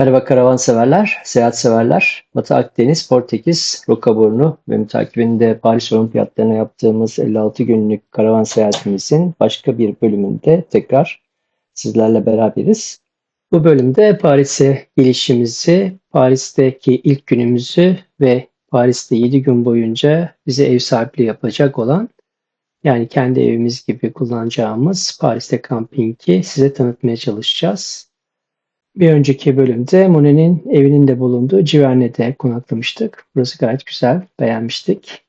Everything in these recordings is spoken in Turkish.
Merhaba karavan severler, seyahat severler. Batı Akdeniz, Portekiz, Rokaburnu ve mütakibinde Paris Olimpiyatlarına yaptığımız 56 günlük karavan seyahatimizin başka bir bölümünde tekrar sizlerle beraberiz. Bu bölümde Paris'e gelişimizi, Paris'teki ilk günümüzü ve Paris'te 7 gün boyunca bize ev sahipliği yapacak olan yani kendi evimiz gibi kullanacağımız Paris'te kampingi size tanıtmaya çalışacağız. Bir önceki bölümde Monet'in evinin de bulunduğu Giverny'de konaklamıştık. Burası gayet güzel, beğenmiştik.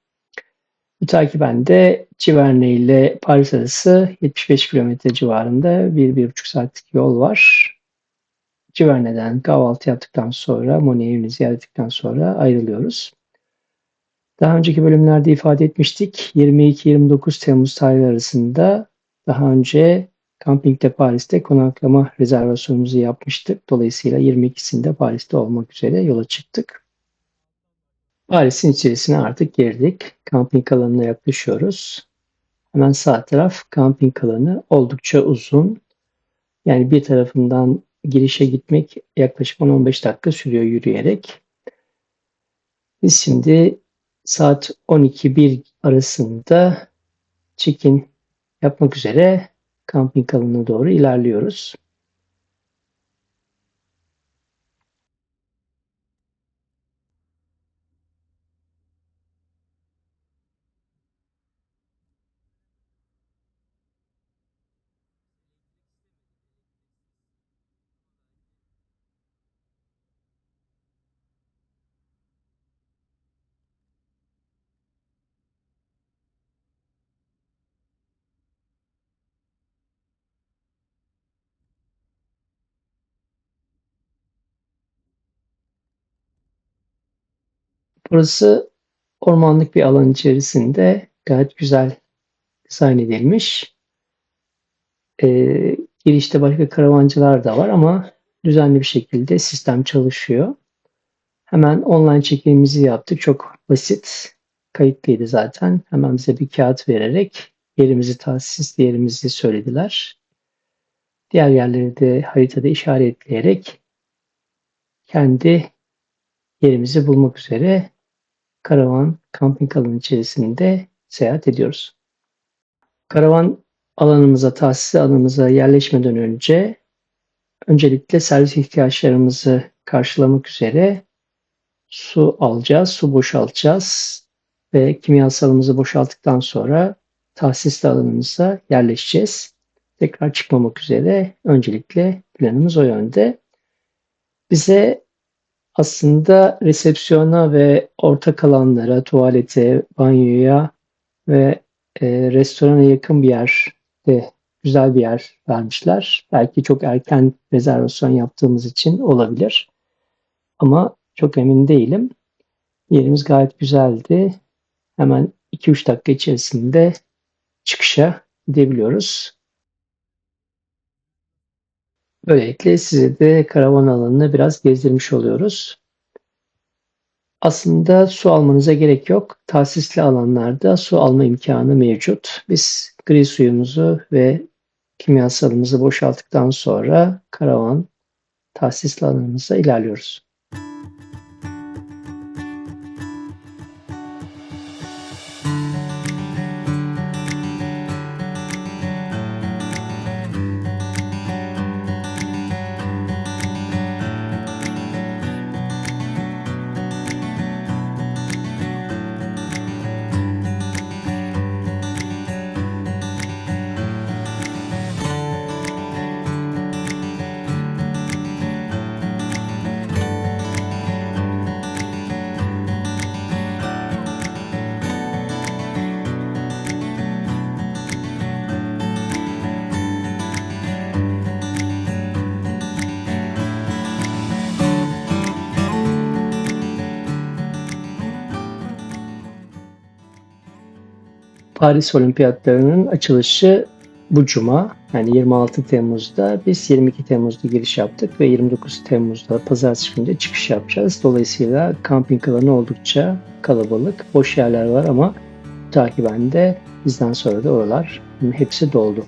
Mütakiben de Giverny ile Paris arası 75 kilometre civarında 1-1,5 saatlik yol var. Giverny'den kahvaltı yaptıktan sonra, Monet evini ziyaret ettikten sonra ayrılıyoruz. Daha önceki bölümlerde ifade etmiştik. 22-29 Temmuz tarihleri arasında daha önce Camping de Paris'te konaklama rezervasyonumuzu yapmıştık. Dolayısıyla 22'sinde Paris'te olmak üzere yola çıktık. Paris'in içerisine artık girdik. Kamping alanına yaklaşıyoruz. Hemen sağ taraf kamping alanı oldukça uzun. Yani bir tarafından girişe gitmek yaklaşık 10-15 dakika sürüyor yürüyerek. Biz şimdi saat 12-1 arasında check-in yapmak üzere kamping alanına doğru ilerliyoruz. Burası ormanlık bir alan içerisinde gayet güzel dizayn edilmiş. Ee, girişte başka karavancılar da var ama düzenli bir şekilde sistem çalışıyor. Hemen online çekimimizi yaptık. Çok basit. Kayıtlıydı zaten. Hemen bize bir kağıt vererek yerimizi tahsis yerimizi söylediler. Diğer yerleri de haritada işaretleyerek kendi yerimizi bulmak üzere karavan kamping alanı içerisinde seyahat ediyoruz. Karavan alanımıza, tahsis alanımıza yerleşmeden önce öncelikle servis ihtiyaçlarımızı karşılamak üzere su alacağız, su boşaltacağız ve kimyasalımızı boşalttıktan sonra tahsis alanımıza yerleşeceğiz. Tekrar çıkmamak üzere öncelikle planımız o yönde. Bize aslında resepsiyona ve ortak alanlara, tuvalete, banyoya ve e, restorana yakın bir yerde güzel bir yer vermişler. Belki çok erken rezervasyon yaptığımız için olabilir. Ama çok emin değilim. Yerimiz gayet güzeldi. Hemen 2-3 dakika içerisinde çıkışa gidebiliyoruz. Böylelikle size de karavan alanını biraz gezdirmiş oluyoruz. Aslında su almanıza gerek yok. Tahsisli alanlarda su alma imkanı mevcut. Biz gri suyumuzu ve kimyasalımızı boşalttıktan sonra karavan tahsisli alanımıza ilerliyoruz. Paris Olimpiyatlarının açılışı bu cuma yani 26 Temmuz'da biz 22 Temmuz'da giriş yaptık ve 29 Temmuz'da pazartesi günü çıkış yapacağız. Dolayısıyla kamping alanı oldukça kalabalık. Boş yerler var ama takiben de Bizden sonra da oralar hepsi doldu.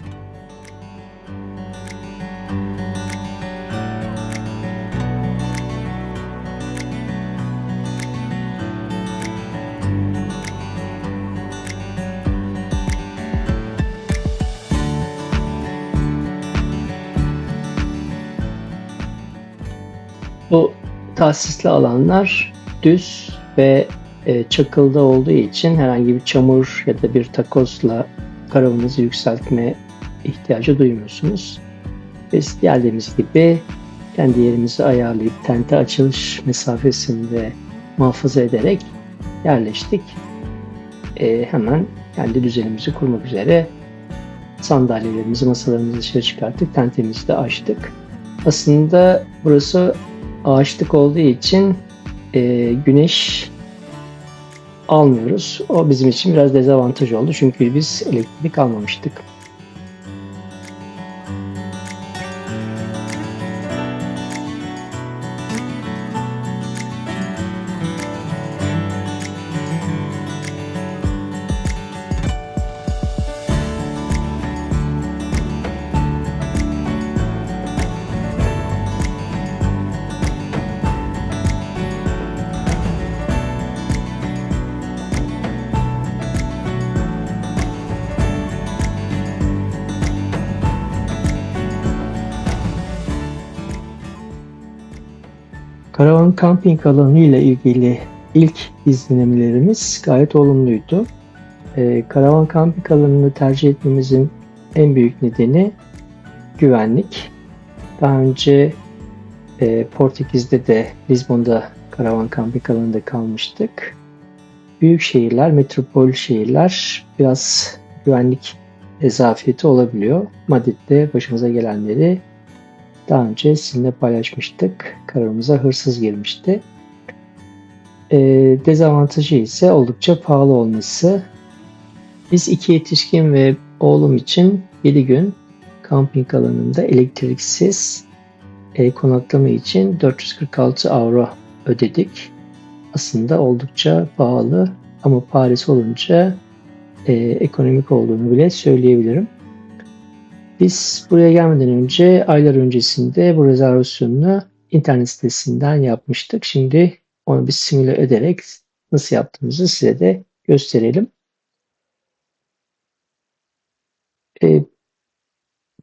Tahsisli alanlar düz ve e, çakılda olduğu için herhangi bir çamur ya da bir takozla karavanınızı yükseltme ihtiyacı duymuyorsunuz. Biz geldiğimiz gibi kendi yerimizi ayarlayıp tente açılış mesafesini de muhafaza ederek yerleştik. E, hemen kendi düzenimizi kurmak üzere sandalyelerimizi, masalarımızı dışarı çıkarttık. Tentemizi de açtık. Aslında burası ağaçlık olduğu için e, güneş almıyoruz. O bizim için biraz dezavantaj oldu. Çünkü biz elektrik almamıştık. Karavan kamping alanı ile ilgili ilk izlenimlerimiz gayet olumluydu. Ee, karavan kamping alanını tercih etmemizin en büyük nedeni güvenlik. Daha önce e, Portekiz'de de Lizbon'da karavan kamping alanında kalmıştık. Büyük şehirler, metropol şehirler biraz güvenlik zafiyeti olabiliyor. Madrid'de başımıza gelenleri daha önce sizinle paylaşmıştık. Kararımıza hırsız girmişti. E, dezavantajı ise oldukça pahalı olması. Biz iki yetişkin ve oğlum için 7 gün kamping alanında elektriksiz e, konaklama için 446 avro ödedik. Aslında oldukça pahalı ama Paris olunca e, ekonomik olduğunu bile söyleyebilirim. Biz buraya gelmeden önce aylar öncesinde bu rezervasyonunu internet sitesinden yapmıştık. Şimdi onu bir simüle ederek nasıl yaptığımızı size de gösterelim. E,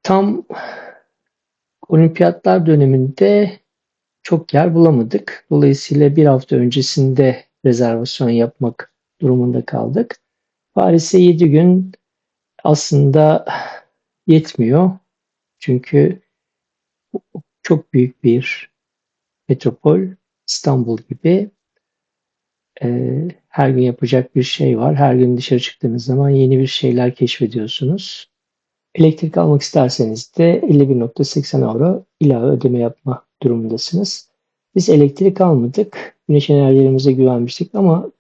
tam olimpiyatlar döneminde çok yer bulamadık. Dolayısıyla bir hafta öncesinde rezervasyon yapmak durumunda kaldık. Paris'e 7 gün aslında yetmiyor. Çünkü çok büyük bir metropol İstanbul gibi e, her gün yapacak bir şey var. Her gün dışarı çıktığınız zaman yeni bir şeyler keşfediyorsunuz. Elektrik almak isterseniz de 51.80 euro ilave ödeme yapma durumundasınız. Biz elektrik almadık. Güneş enerjilerimize güvenmiştik ama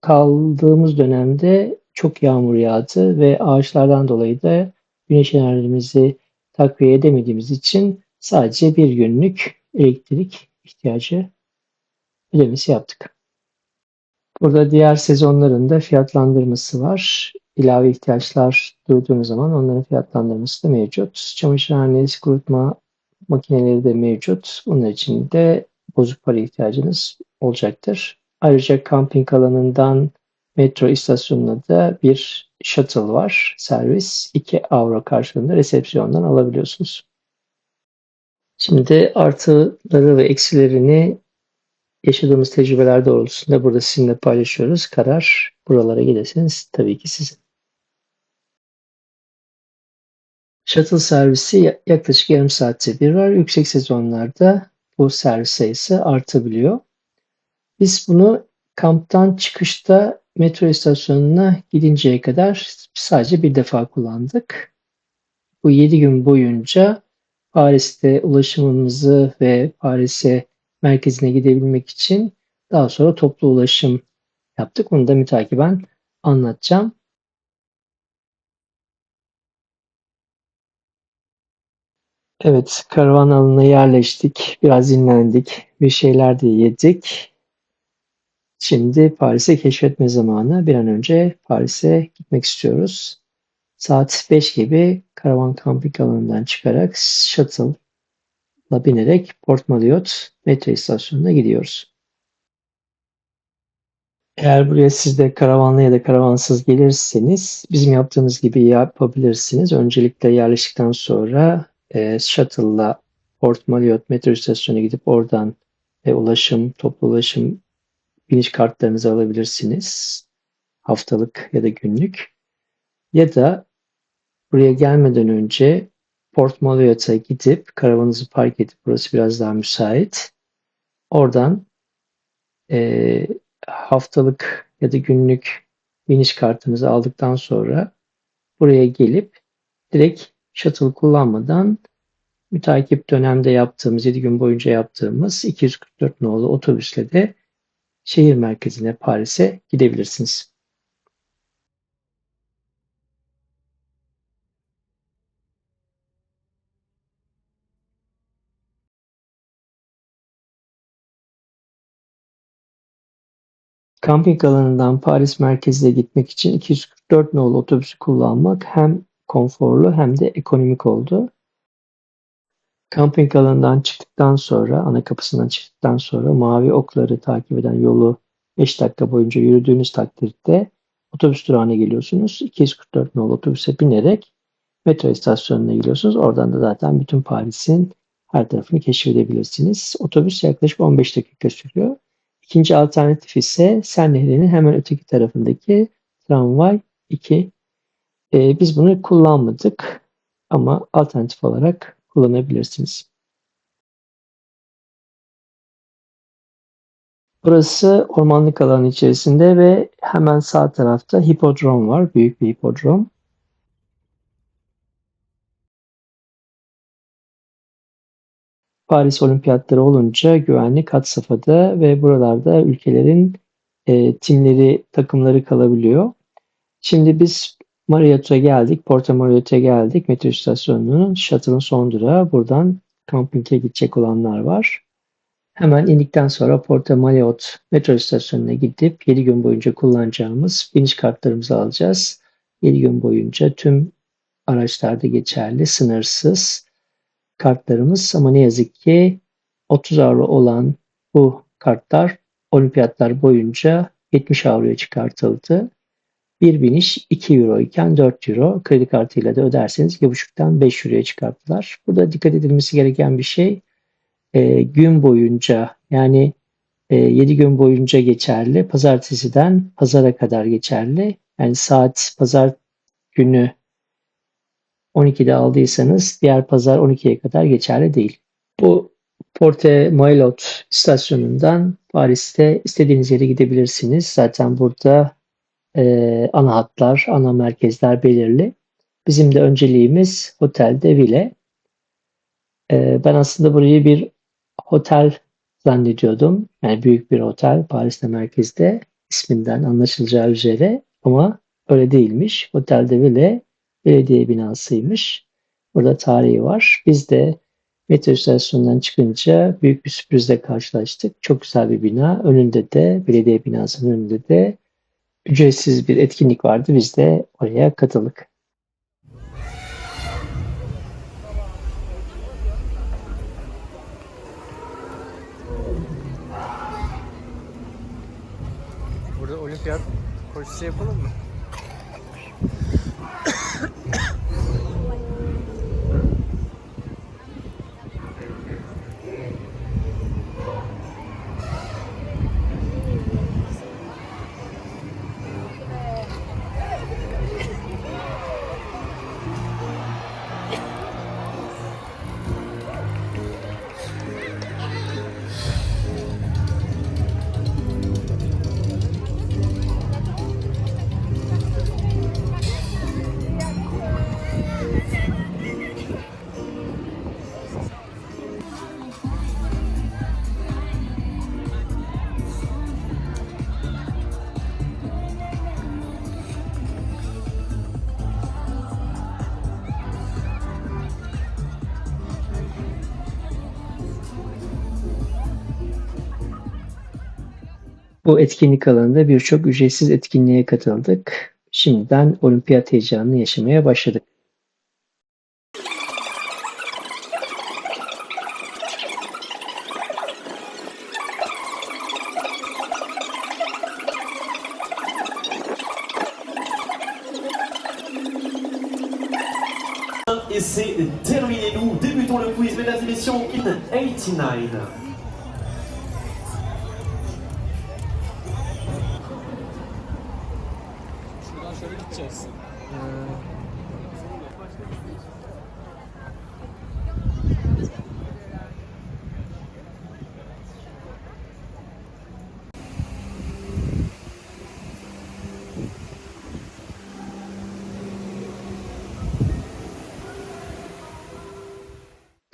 kaldığımız dönemde çok yağmur yağdı ve ağaçlardan dolayı da güneş enerjimizi takviye edemediğimiz için sadece bir günlük elektrik ihtiyacı ödemesi yaptık. Burada diğer sezonların da fiyatlandırması var. İlave ihtiyaçlar duyduğunuz zaman onların fiyatlandırması da mevcut. Çamaşırhanesi kurutma makineleri de mevcut. Bunun için de bozuk para ihtiyacınız olacaktır. Ayrıca kamping alanından metro istasyonuna da bir shuttle var servis. 2 avro karşılığında resepsiyondan alabiliyorsunuz. Şimdi artıları ve eksilerini yaşadığımız tecrübeler doğrultusunda burada sizinle paylaşıyoruz. Karar buralara giderseniz tabii ki sizin. Shuttle servisi yaklaşık yarım saatte bir var. Yüksek sezonlarda bu servis sayısı artabiliyor. Biz bunu kamptan çıkışta metro istasyonuna gidinceye kadar sadece bir defa kullandık. Bu 7 gün boyunca Paris'te ulaşımımızı ve Paris'e merkezine gidebilmek için daha sonra toplu ulaşım yaptık. Bunu da mütakiben anlatacağım. Evet, karavan alanına yerleştik. Biraz dinlendik. Bir şeyler de yedik. Şimdi Paris'i keşfetme zamanı. Bir an önce Paris'e gitmek istiyoruz. Saat 5 gibi karavan kamping alanından çıkarak shuttle'la binerek Port Maliot metro istasyonuna gidiyoruz. Eğer buraya siz de karavanlı ya da karavansız gelirseniz bizim yaptığımız gibi yapabilirsiniz. Öncelikle yerleştikten sonra e, shuttle'la Port Maliot metro istasyonuna gidip oradan e, ulaşım, toplu ulaşım biniş kartlarınızı alabilirsiniz. Haftalık ya da günlük. Ya da buraya gelmeden önce Port Maliot'a gidip karavanınızı park edip burası biraz daha müsait. Oradan e, haftalık ya da günlük biniş kartınızı aldıktan sonra buraya gelip direkt shuttle kullanmadan mütakip dönemde yaptığımız 7 gün boyunca yaptığımız 244 nolu otobüsle de şehir merkezine Paris'e gidebilirsiniz. Kamping alanından Paris merkezine gitmek için 244 nolu otobüsü kullanmak hem konforlu hem de ekonomik oldu. Kamping alanından çıktıktan sonra, ana kapısından çıktıktan sonra mavi okları takip eden yolu 5 dakika boyunca yürüdüğünüz takdirde otobüs durağına geliyorsunuz. 244 nolu otobüse binerek metro istasyonuna geliyorsunuz. Oradan da zaten bütün Paris'in her tarafını keşfedebilirsiniz. Otobüs yaklaşık 15 dakika sürüyor. İkinci alternatif ise Sen Nehri'nin hemen öteki tarafındaki tramvay 2. Ee, biz bunu kullanmadık ama alternatif olarak kullanabilirsiniz. Burası ormanlık alan içerisinde ve hemen sağ tarafta hipodrom var. Büyük bir hipodrom. Paris Olimpiyatları olunca güvenlik had safhada ve buralarda ülkelerin e, timleri, takımları kalabiliyor. Şimdi biz Marriott'a geldik, Porto Marriott'a geldik. Metro istasyonunun shuttle'ın son durağı. Buradan kampinge gidecek olanlar var. Hemen indikten sonra Porto Marriott metro istasyonuna gidip 7 gün boyunca kullanacağımız biniş kartlarımızı alacağız. 7 gün boyunca tüm araçlarda geçerli, sınırsız kartlarımız ama ne yazık ki 30 avro olan bu kartlar olimpiyatlar boyunca 70 avroya çıkartıldı. Bir biniş 2 euro iken 4 euro kredi kartıyla da öderseniz 2,5'tan 5 euroya çıkarttılar. Burada dikkat edilmesi gereken bir şey e, gün boyunca yani e, 7 gün boyunca geçerli. Pazartesiden pazara kadar geçerli. Yani saat pazar günü 12'de aldıysanız diğer pazar 12'ye kadar geçerli değil. Bu Porte Maillot istasyonundan Paris'te istediğiniz yere gidebilirsiniz. Zaten burada e, ana hatlar, ana merkezler belirli. Bizim de önceliğimiz Hotel de Ville. E, ben aslında burayı bir otel zannediyordum. Yani büyük bir otel Paris'te merkezde isminden anlaşılacağı üzere ama öyle değilmiş. Otel de Ville belediye binasıymış. Burada tarihi var. Biz de metro istasyonundan çıkınca büyük bir sürprizle karşılaştık. Çok güzel bir bina. Önünde de belediye binasının önünde de ücretsiz bir etkinlik vardı. Biz de oraya katıldık. Burada olimpiyat koşusu yapalım mı? Bu etkinlik alanında birçok ücretsiz etkinliğe katıldık. Şimdiden olimpiyat heyecanını yaşamaya başladık. Et c'est terminé. Nous débutons le quiz, mesdames et messieurs, in 89.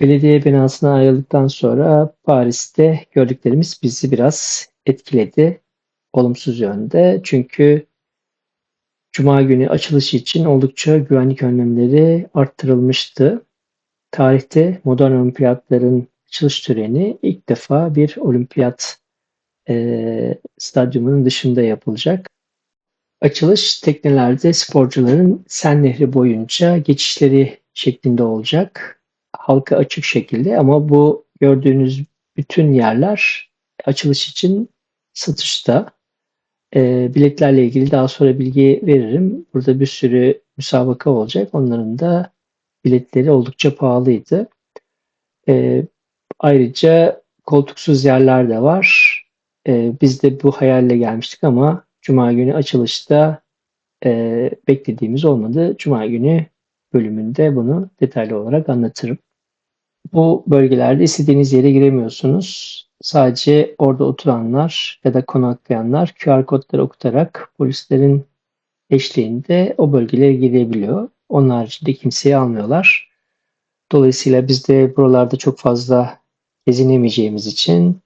Belediye binasına ayrıldıktan sonra Paris'te gördüklerimiz bizi biraz etkiledi. Olumsuz yönde. Çünkü Cuma günü açılışı için oldukça güvenlik önlemleri arttırılmıştı. Tarihte modern olimpiyatların açılış töreni ilk defa bir olimpiyat eee stadyumunun dışında yapılacak. Açılış teknelerde sporcuların Sen Nehri boyunca geçişleri şeklinde olacak. Halka açık şekilde ama bu gördüğünüz bütün yerler açılış için satışta. Eee, biletlerle ilgili daha sonra bilgi veririm. Burada bir sürü müsabaka olacak. Onların da biletleri oldukça pahalıydı. Eee, ayrıca koltuksuz yerler de var. Eee, biz de bu hayalle gelmiştik ama Cuma günü açılışta eee, beklediğimiz olmadı. Cuma günü bölümünde bunu detaylı olarak anlatırım. Bu bölgelerde istediğiniz yere giremiyorsunuz. Sadece orada oturanlar ya da konaklayanlar QR kodları okutarak polislerin eşliğinde o bölgelere girebiliyor. Onun haricinde kimseyi almıyorlar. Dolayısıyla biz de buralarda çok fazla gezinemeyeceğimiz için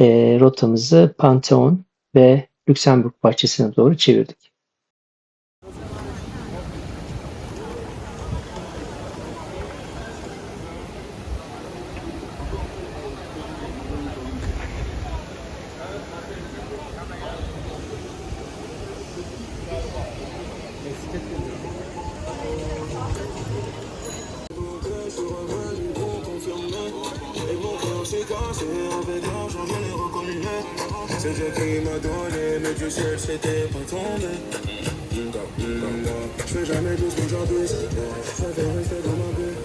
eee, rotamızı Pantheon ve Lüksemburg bahçesine doğru çevirdik. C'est Dieu qui m'a donné, mais du ciel c'était pas tombé. Je fais jamais tout ce que j'abuse. Je préfère rester dans ma bulle.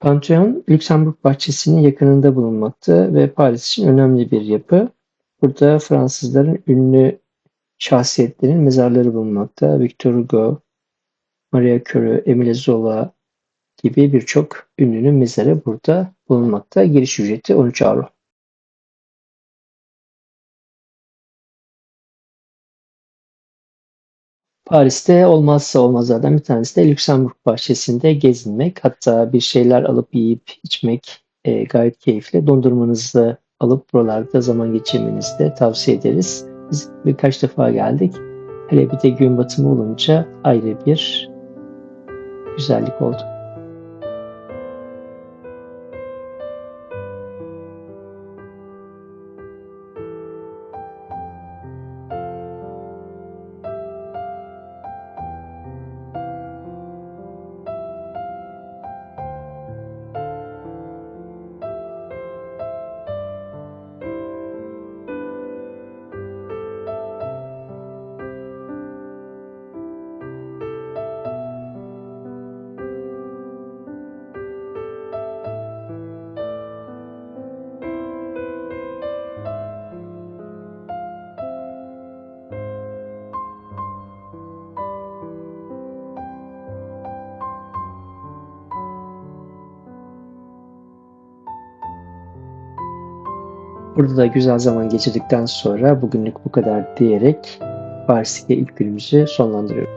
Pantheon, Lüksemburg bahçesinin yakınında bulunmakta ve Paris için önemli bir yapı. Burada Fransızların ünlü şahsiyetlerinin mezarları bulunmakta. Victor Hugo, Maria Curie, Emile Zola gibi birçok ünlünün mezarı burada bulunmakta. Giriş ücreti 13 avro. Paris'te olmazsa olmazlardan bir tanesi de Lüksemburg bahçesinde gezinmek. Hatta bir şeyler alıp yiyip içmek e, gayet keyifli. Dondurmanızı alıp buralarda zaman geçirmenizi de tavsiye ederiz. Biz birkaç defa geldik. Hele bir de gün batımı olunca ayrı bir güzellik oldu. Burada da güzel zaman geçirdikten sonra bugünlük bu kadar diyerek Paris'teki ilk günümüzü sonlandırıyoruz.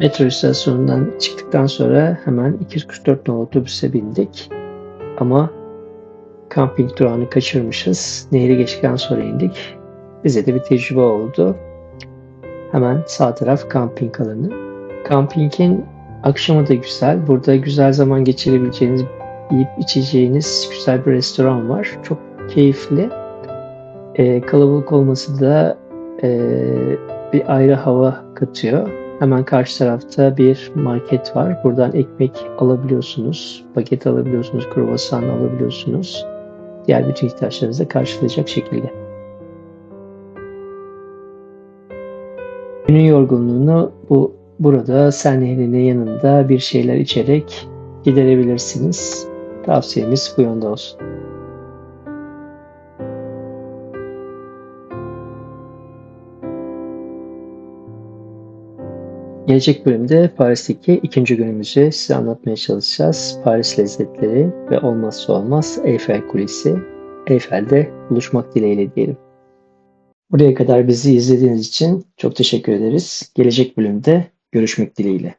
Metro istasyonundan çıktıktan sonra hemen 244 nolu otobüse bindik. Ama kamping durağını kaçırmışız. Nehri geçtikten sonra indik. Bize de bir tecrübe oldu. Hemen sağ taraf kamping alanı. Kampingin akşamı da güzel. Burada güzel zaman geçirebileceğiniz, yiyip içeceğiniz güzel bir restoran var. Çok keyifli. Ee, kalabalık olması da ee, bir ayrı hava katıyor. Hemen karşı tarafta bir market var. Buradan ekmek alabiliyorsunuz, paket alabiliyorsunuz, kruvasan alabiliyorsunuz. Diğer bütün ihtiyaçlarınızı da karşılayacak şekilde. Günün yorgunluğunu bu burada Sen yanında bir şeyler içerek giderebilirsiniz. Tavsiyemiz bu yönde olsun. Gelecek bölümde Paris'teki ikinci günümüzü size anlatmaya çalışacağız. Paris lezzetleri ve olmazsa olmaz Eiffel Kulesi. Eiffel'de buluşmak dileğiyle diyelim. Buraya kadar bizi izlediğiniz için çok teşekkür ederiz. Gelecek bölümde görüşmek dileğiyle.